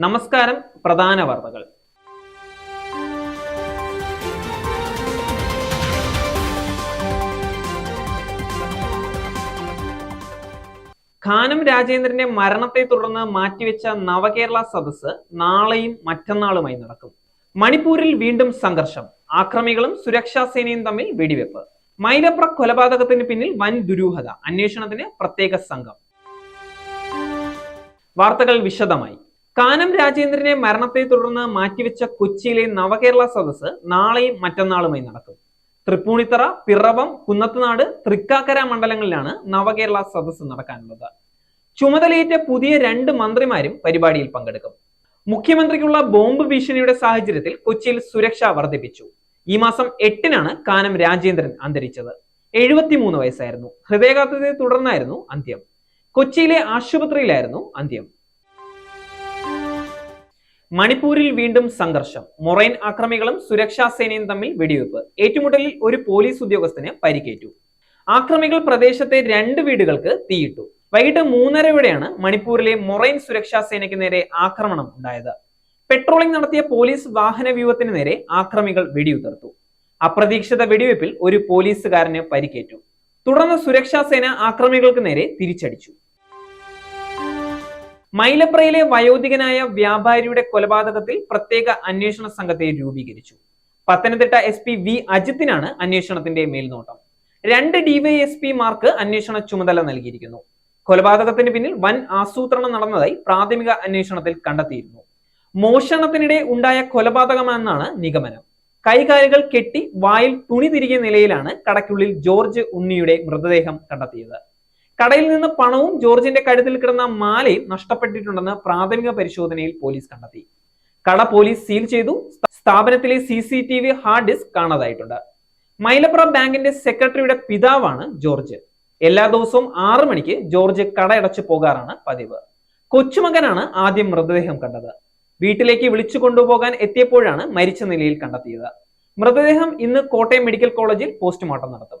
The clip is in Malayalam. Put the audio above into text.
നമസ്കാരം പ്രധാന വാർത്തകൾ. ഖാനം രാജേന്ദ്രന്റെ മരണത്തെ തുടർന്ന് മാറ്റിവെച്ച നവകേരള സദസ്സ് നാളെയും മറ്റന്നാളുമായി നടക്കും. മണിപ്പൂരിൽ വീണ്ടും സംഘർഷം. ആക്രമികളും സുരക്ഷാ സേനയും തമ്മിൽ വെടിവെപ്പ്. മൈലപ്ര കൊലപാതകത്തിന് പിന്നിൽ വൻ ദുരൂഹത. അന്വേഷണത്തിന് പ്രത്യേക സംഘം. വാർത്തകൾ വിശദമായി. കാനം രാജേന്ദ്രനെ മരണത്തെ തുടർന്ന് മാറ്റിവെച്ച കൊച്ചിയിലെ നവകേരള സദസ് നാളെയും മറ്റന്നാളുമായി നടക്കും. തൃപ്പൂണിത്തറ പിറവം കുന്നത്തുനാട് തൃക്കാക്കര മണ്ഡലങ്ങളിലാണ് നവകേരള സദസ് നടക്കാനുള്ളത്. ചുമതലയേറ്റ പുതിയ രണ്ട് മന്ത്രിമാരും പരിപാടിയിൽ പങ്കെടുക്കും. മുഖ്യമന്ത്രിക്കുള്ള ബോംബ് ഭീഷണിയുടെ സാഹചര്യത്തിൽ കൊച്ചിയിൽ സുരക്ഷ വർദ്ധിപ്പിച്ചു. ഈ മാസം എട്ടിനാണ് കാനം രാജേന്ദ്രൻ അന്തരിച്ചത്. എഴുപത്തിമൂന്ന് വയസ്സായിരുന്നു. ഹൃദയാഘാതത്തെ തുടർന്നായിരുന്നു അന്ത്യം. കൊച്ചിയിലെ ആശുപത്രിയിലായിരുന്നു അന്ത്യം. മണിപ്പൂരിൽ വീണ്ടും സംഘർഷം. മൊറൈൻ ആക്രമികളും സുരക്ഷാ സേനയും തമ്മിൽ വെടിവെപ്പ് ഏറ്റുമുട്ടലിൽ ഒരു പോലീസ് ഉദ്യോഗസ്ഥന് പരിക്കേറ്റു. ആക്രമികൾ പ്രദേശത്തെ രണ്ട് വീടുകൾക്ക് തീയിട്ടു. വൈകിട്ട് മൂന്നരയോടെയാണ് മണിപ്പൂരിലെ മൊറൈൻ സുരക്ഷാ സേനയ്ക്ക് നേരെ ആക്രമണം ഉണ്ടായത്. പെട്രോളിംഗ് നടത്തിയ പോലീസ് വാഹന വ്യൂഹത്തിന് നേരെ ആക്രമികൾ വെടിയുതിർത്തു. അപ്രതീക്ഷിത വെടിവെപ്പിൽ ഒരു പോലീസുകാരന് പരിക്കേറ്റു. തുടർന്ന് സുരക്ഷാ സേന ആക്രമികൾക്ക് നേരെ തിരിച്ചടിച്ചു. മൈലപ്രയിലെ വയോധികനായ വ്യാപാരിയുടെ കൊലപാതകത്തിൽ പ്രത്യേക അന്വേഷണ സംഘത്തെ രൂപീകരിച്ചു. പത്തനംതിട്ട എസ് പി വി അജിത്തിനാണ് അന്വേഷണത്തിന്റെ മേൽനോട്ടം. രണ്ട് ഡിവൈഎസ്പിമാർക്ക് അന്വേഷണ ചുമതല നൽകിയിരിക്കുന്നു. കൊലപാതകത്തിന് പിന്നിൽ വൻ ആസൂത്രണം നടന്നതായി പ്രാഥമിക അന്വേഷണത്തിൽ കണ്ടെത്തിയിരുന്നു. മോഷണത്തിനിടെ ഉണ്ടായ കൊലപാതകമെന്നാണ് നിഗമനം. കൈകാലുകൾ കെട്ടി വായിൽ തുണി തിരികിയ നിലയിലാണ് കടക്കുള്ളിൽ ജോർജ് ഉണ്ണിയുടെ മൃതദേഹം കണ്ടെത്തിയത്. കടയിൽ നിന്ന് പണവും ജോർജിന്റെ കഴുത്തിൽ കിടന്ന മാലയും നഷ്ടപ്പെട്ടിട്ടുണ്ടെന്ന് പ്രാഥമിക പരിശോധനയിൽ പോലീസ് കണ്ടെത്തി. കട പോലീസ് സീൽ ചെയ്തു. സ്ഥാപനത്തിലെ C C T V hard disk കാണാതായിട്ടുണ്ട്. Mylapra ബാങ്കിന്റെ സെക്രട്ടറിയുടെ പിതാവാണ് ജോർജ്. എല്ലാ ദിവസവും ആറു മണിക്ക് ജോർജ് കടയടച്ചു പോകാറാണ് പതിവ്. കൊച്ചുമകനാണ് ആദ്യം മൃതദേഹം കണ്ടത്. വീട്ടിലേക്ക് വിളിച്ചു കൊണ്ടുപോകാൻ എത്തിയപ്പോഴാണ് മരിച്ച നിലയിൽ കണ്ടെത്തിയത്. മൃതദേഹം ഇന്ന് കോട്ടയം മെഡിക്കൽ കോളേജിൽ പോസ്റ്റ്മോർട്ടം നടത്തും.